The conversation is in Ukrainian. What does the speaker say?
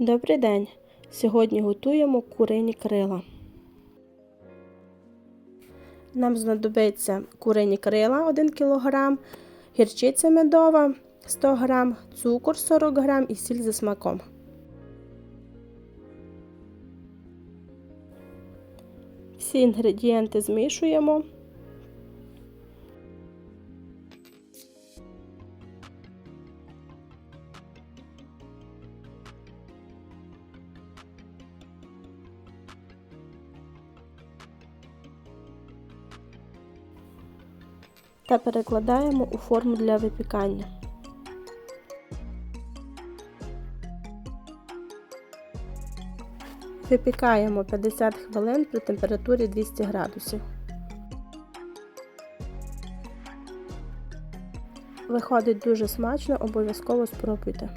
Добрий день! Сьогодні готуємо курині крила. Нам знадобиться курині крила 1 кг, гірчиця медова 100 г, цукор 40 г і сіль за смаком. Всі інгредієнти змішуємо. Та перекладаємо у форму для випікання. Випікаємо 50 хвилин при температурі 200 градусів. Виходить дуже смачно, обов'язково спробуйте.